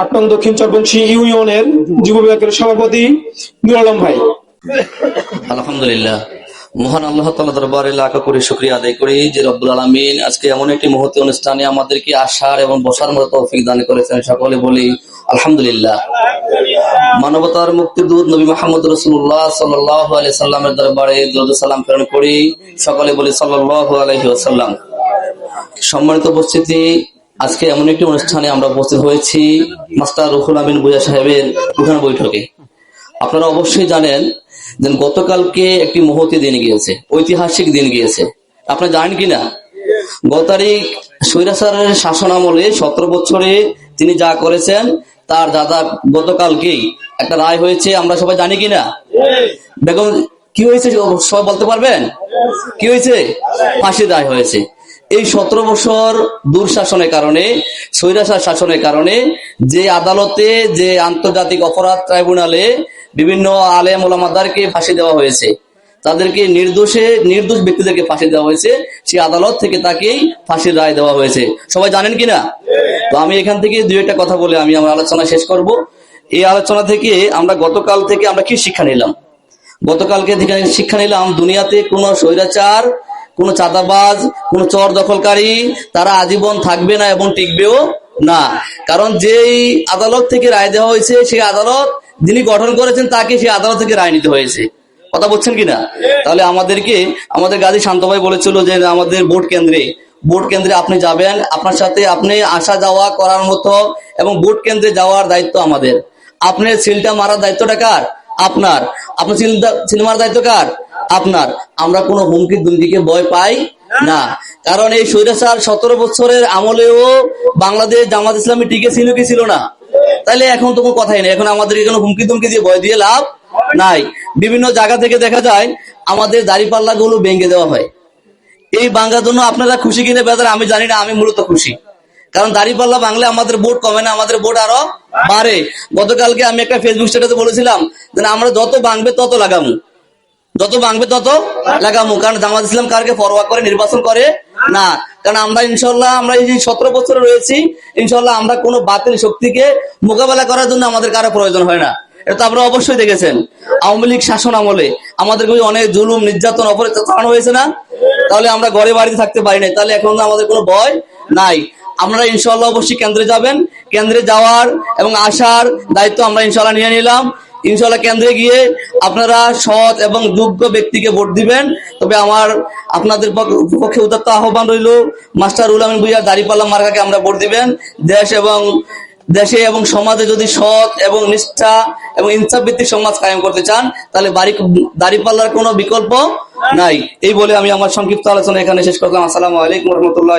আট নং দক্ষিণ চরবংশী ইউনিয়নের যুব বিভাগের সভাপতি নুর আলম ভাই। আলহামদুলিল্লাহ। মহান আল্লাহ তালা দরবারে লাখ করে শুক্রিয়া আদায় করি যে রব্বুল আলমিন আজকে এমন একটি মুহূর্তে অনুষ্ঠানে আমাদেরকে আসার এবং বসার মতো তৌফিক দান করেছেন সকলে বলি আলহামদুলিল্লাহ। মানবতার মুক্তি দূত নবী মাহমুদ রসুল্লাহ সাল্লাহ আলি সাল্লামের দরবারে দরুদ সালাম প্রেরণ করি। সকলে বলি সাল্লাহ আলহি আসাল্লাম সম্মানিত উপস্থিতি আজকে এমন একটি অনুষ্ঠানে আমরা উপস্থিত হয়েছি মাস্টার রুহুল আমিন বুয়া সাহেবের প্রধান বৈঠকে। আপনারা অবশ্যই জানেন যে গতকালকে একটি মহতি দিন গিয়েছে, ঐতিহাসিক দিন গিয়েছে। আপনারা জানেন কিনা? গত তারিখ স্বৈরাচারের শাসন আমলে সতেরো বছরে তিনি যা করেছেন, তার দাদা গতকালকেই একটা রায় হয়েছে, আমরা সবাই জানি কিনা? বেগম, কি হয়েছে? সবাই বলতে পারবেন? কি হয়েছে? ফাঁসির রায় হয়েছে। এই সতেরো বছর দুঃশাসনের কারণে, স্বৈরাচার শাসনের কারণে, যে আদালতে যে আন্তর্জাতিক অপরাধ ট্রাইব্যুনালে বিভিন্ন আলেম ওলামাদারকে ফাঁসি দেওয়া হয়েছে, তাদেরকে নির্দোষে, নির্দোষ ব্যক্তিদেরকে ফাঁসি দেওয়া হয়েছে সেই আদালত থেকে তাকেই ফাঁসির রায় দেওয়া হয়েছে। সবাই জানেন কিনা? তো আমি এখান থেকে দুই একটা কথা বলে আমি আমার আলোচনা শেষ করব। এই আলোচনা থেকে আমরা গতকাল থেকে আমরা কি শিক্ষা নিলাম? গতকালকে শিক্ষা নিলাম, দুনিয়াতে কোনো স্বৈরাচার কোনো চাঁদাবাজ, কোনো চর দখলকারী, তারা আজীবন থাকবে না এবং টিকবেও না। কারণ যেই আদালত থেকে রায় দেওয়া হয়েছে, সেই আদালত যিনি গঠন করেছেন, তাকে সেই আদালত থেকে রায় নিতে হয়েছে। কথা বলছেন কিনা? তাহলে আমাদেরকে, আমাদের গাজী শান্ত ভাই বলেছিল যে আমাদের ভোট কেন্দ্রে ভোট কেন্দ্রে আপনি যাবেন, আপনার সাথে আপনি আসা যাওয়া করার মতো এবং ভোট কেন্দ্রে যাওয়ার দায়িত্ব আমাদের। আপনার সিলটা মারার দায়িত্বটা কার? আপনার। আপনার সিলটা সিল মারার দায়িত্ব কার? আপনার। আমরা কোনো হুমকি দুমকিকে ভয় পাই না। কারণ এই স্বৈরাচার সতেরো বছরের আমলেও বাংলাদেশ জামাত ইসলামী টিকে ছিল কি ছিল না? তাহলে এখন তো কোনো কথাই নেই। এখন আমাদের কোনো হুমকি দুমকি দিয়ে ভয় দিয়ে লাভ নাই। বিভিন্ন জায়গা থেকে দেখা যায়, আমাদের দাড়িপাল্লা গুলো ভেঙে দেওয়া হয়। এই বাংলার জন্য আপনারা খুশি কিনে বেদার আমি জানি না, আমি মূলত খুশি। কারণ দাড়িপাল্লা বাংলা আমাদের বোর্ড কমে না, আমাদের ভোট আরও বাড়ে। গতকালকে আমি একটা ফেসবুক স্ট্যাটাসে বলেছিলাম যে আমরা যত বাংবে তত লাগামু। যত বাংবে তত লাগামু। কারণ জামাত ইসলাম কারকে পরোয়া করে, নির্বাচন করে? না। কারণ আমরা ইনশাল্লাহ আমরা এই যে সতেরো বছরে রয়েছি ইনশাল্লাহ আমরা কোনো বাতিল শক্তিকে মোকাবেলা করার জন্য আমাদের কারও প্রয়োজন হয় না। এটা আপনারা অবশ্যই দেখেছেন। আওয়ামী লীগ শাসন আমলে আমাদেরকে অনেক জুলুম, নির্যাতন অপরাধ চালানো হয়েছে না? তাহলে আমরা ঘরে বাড়িতে থাকতে পারি না তাহলে এখন আমাদের কোনো ভয় নাই। আমরা ইনশাল্লাহ অবশ্যই কেন্দ্রে যাবেন। কেন্দ্রে যাওয়ার এবং আসার দায়িত্ব আমরা ইনশাল্লাহ নিয়ে নিলাম। ইনশাল্লাহ কেন্দ্রে গিয়ে আপনারা সৎ এবং যোগ্য ব্যক্তিকে ভোট দিবেন। তবে আমার, আপনাদের পক্ষে উদাত্ত আহ্বান রইল, মাস্টার উলামিন ভুইয়া দাঁড়িপাল্লা মার্কাকে আমরা ভোট দিবেন। দেশ এবং, দেশে এবং সমাজে যদি সৎ এবং নিষ্ঠা এবং ইনসাফ ভিত্তিক সমাজ কায়েম করতে চান, তাহলে বাড়ি, দাঁড়িপাল্লার কোনো বিকল্প নাই। এই বলে আমি আমার সংক্ষিপ্ত আলোচনা এখানে শেষ করলাম। আসসালামু আলাইকুম রহমতুল্লাহ